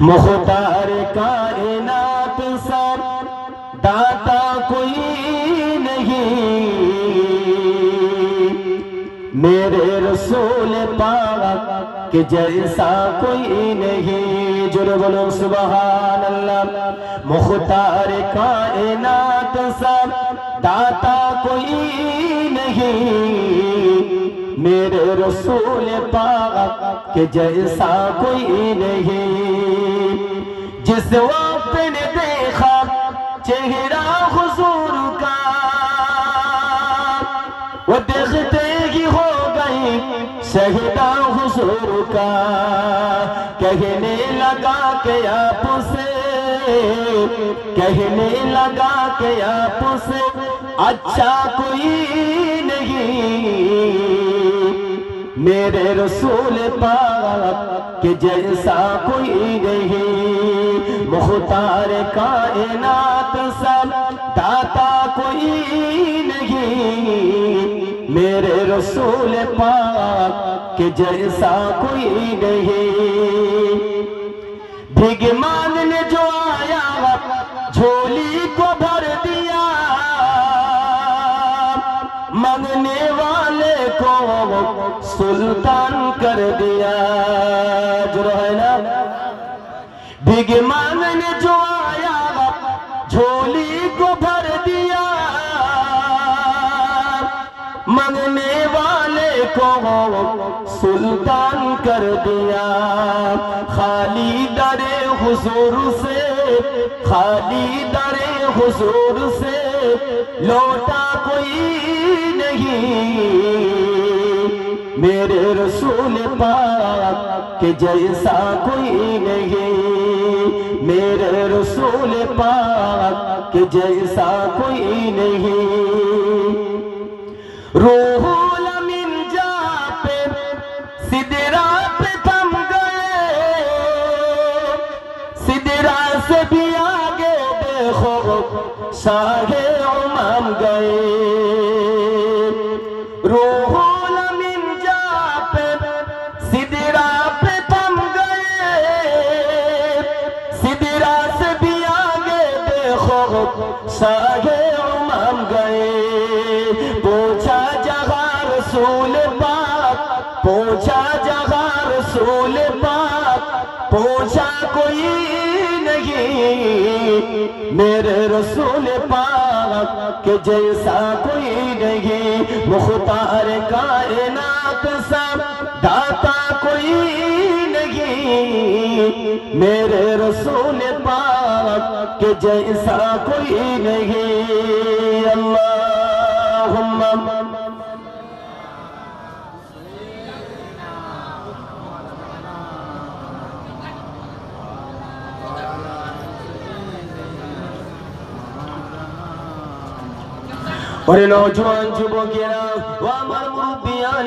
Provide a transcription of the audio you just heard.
مختار کائنات سر، داتا کوئی نہیں۔ میرے رسول پاک کہ جیسا کوئی نہیں۔ جر بولو، سبحان اللہ، مختار کائنات سب داتا کوئی نہیں۔ میرے رسول پاک، کہ جیسا کوئی نہیں، جس وقت نے دیکھا، چہرہ حضور کا، وہ دیکھتے ہی ہو گئی شہدہ حضور کا۔ کہنے لگا کہ آپ سے، کہنے لگا کہ آپ سے اچھا کوئی میرے رسول پاک، کہ جیسا کوئی نہیں، مختار کائنات سب داتا کوئی نہیں۔ میرے رسول پاک، کہ جیسا کوئی نہیں۔ بھگ سلطان کر دیا۔ جو ہے نا؟ بھگ مانگنے جو آیا، جھولی کو بھر دیا۔ مانگنے والے کو سلطان کر دیا۔ خالی در حضور سے، خالی در حضور سے لوٹا کوئی نہیں۔ میرے رسول پاک کہ جیسا کوئی نہیں۔ میرے رسول پاک کہ جیسا کوئی نہیں۔ روح الامین جا پہ سدرا پہ تھم گئے۔ سدرا سے بھی آگے دیکھو، شاہ امام گئے۔ دیکھو امام گئے۔ پوچھا جہاں رسول پاک، پوچھا جہاں رسول پاک، پوچھا کوئی نہیں۔ میرے رسول پاک، کہ جیسا کوئی نہیں۔ مختار کائنات سب، داتا کوئی نہیں۔ میرے رسول پاک کہ جیسا کوئی نہیں اللہم اور نوجوان جبو گیرا وامر مربیان